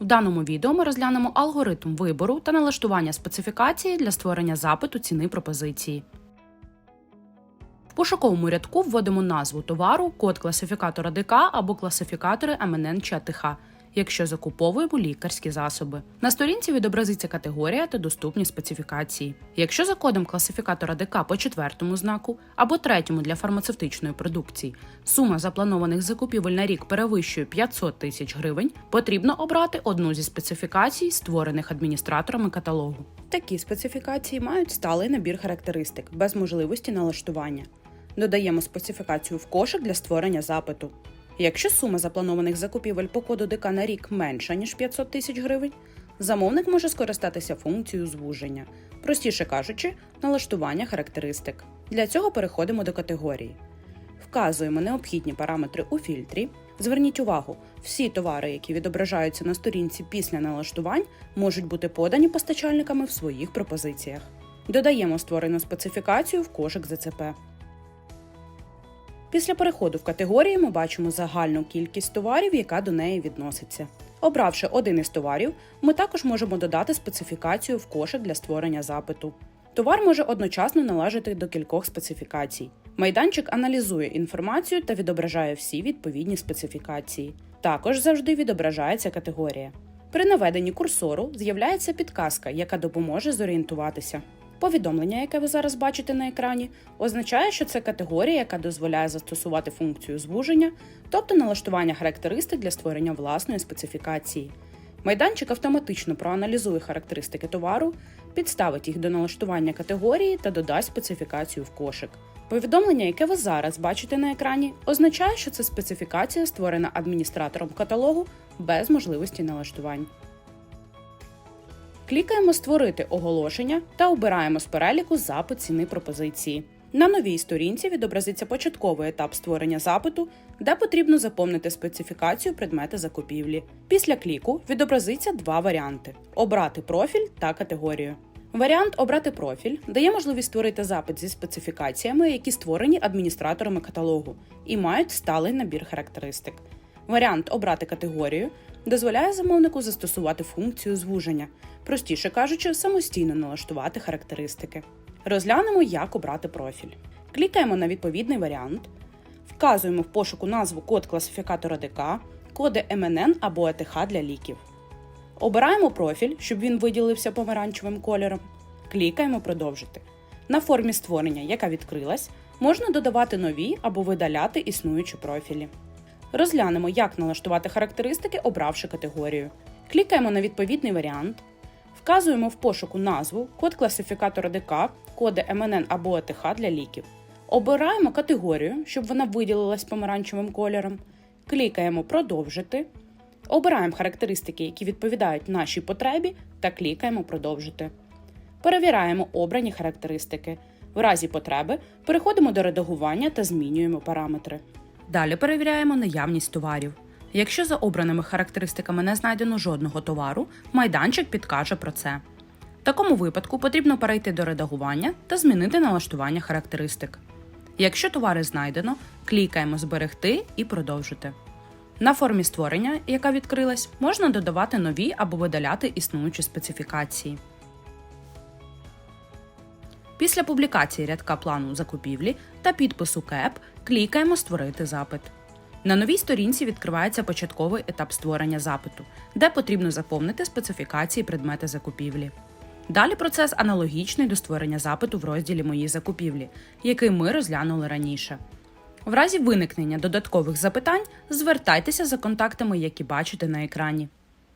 В даному відео ми розглянемо алгоритм вибору та налаштування специфікації для створення запиту ціни пропозиції. В пошуковому рядку вводимо назву товару, код класифікатора ДК або класифікатори МНН чи АТХ, якщо закуповуємо лікарські засоби. На сторінці відобразиться категорія та доступні специфікації. Якщо за кодом класифікатора ДК по четвертому знаку або третьому для фармацевтичної продукції сума запланованих закупівель на рік перевищує 500 тисяч гривень, потрібно обрати одну зі специфікацій, створених адміністраторами каталогу. Такі специфікації мають сталий набір характеристик без можливості налаштування. Додаємо специфікацію в кошик для створення запиту. Якщо сума запланованих закупівель по коду ДК на рік менша ніж 500 тисяч гривень, замовник може скористатися функцією звуження, простіше кажучи, налаштування характеристик. Для цього переходимо до категорії. Вказуємо необхідні параметри у фільтрі. Зверніть увагу, всі товари, які відображаються на сторінці після налаштувань, можуть бути подані постачальниками в своїх пропозиціях. Додаємо створену специфікацію в кошик ЗЦП. Після переходу в категорії ми бачимо загальну кількість товарів, яка до неї відноситься. Обравши один із товарів, ми також можемо додати специфікацію в кошик для створення запиту. Товар може одночасно належати до кількох специфікацій. Майданчик аналізує інформацію та відображає всі відповідні специфікації. Також завжди відображається категорія. При наведенні курсору з'являється підказка, яка допоможе зорієнтуватися. Повідомлення, яке ви зараз бачите на екрані, означає, що це категорія, яка дозволяє застосувати функцію звуження, тобто налаштування характеристик для створення власної специфікації. Майданчик автоматично проаналізує характеристики товару, підставить їх до налаштування категорії та додасть специфікацію в кошик. Повідомлення, яке ви зараз бачите на екрані, означає, що це специфікація створена адміністратором каталогу без можливості налаштувань. Клікаємо Створити оголошення та обираємо з переліку запит ціни пропозиції. На новій сторінці відобразиться початковий етап створення запиту, де потрібно заповнити специфікацію предмети закупівлі. Після кліку відобразиться два варіанти: обрати профіль та категорію. Варіант Обрати профіль дає можливість створити запит зі специфікаціями, які створені адміністраторами каталогу і мають сталий набір характеристик. Варіант Обрати категорію дозволяє замовнику застосувати функцію звуження, простіше кажучи, самостійно налаштувати характеристики. Розглянемо, як обрати профіль. Клікаємо на відповідний варіант, вказуємо в пошуку назву код класифікатора ДК, коди МНН або АТХ для ліків. Обираємо профіль, щоб він виділився помаранчевим кольором. Клікаємо Продовжити. На формі створення, яка відкрилась, можна додавати нові або видаляти існуючі профілі. Розглянемо, як налаштувати характеристики, обравши категорію. Клікаємо на відповідний варіант, вказуємо в пошуку назву, код класифікатора ДК, коди МНН або АТХ для ліків. Обираємо категорію, щоб вона виділилась помаранчевим кольором. Клікаємо Продовжити. Обираємо характеристики, які відповідають нашій потребі, та клікаємо Продовжити. Перевіряємо обрані характеристики. В разі потреби переходимо до редагування та змінюємо параметри. Далі перевіряємо наявність товарів. Якщо за обраними характеристиками не знайдено жодного товару, майданчик підкаже про це. В такому випадку потрібно перейти до редагування та змінити налаштування характеристик. Якщо товари знайдено, клікаємо Зберегти і продовжити. На формі створення, яка відкрилась, можна додавати нові або видаляти існуючі специфікації. Після публікації рядка плану закупівлі та підпису КЕП клікаємо Створити запит. На новій сторінці відкривається початковий етап створення запиту, де потрібно заповнити специфікації предмети закупівлі. Далі процес аналогічний до створення запиту в розділі Мої закупівлі, який ми розглянули раніше. В разі виникнення додаткових запитань звертайтеся за контактами, які бачите на екрані.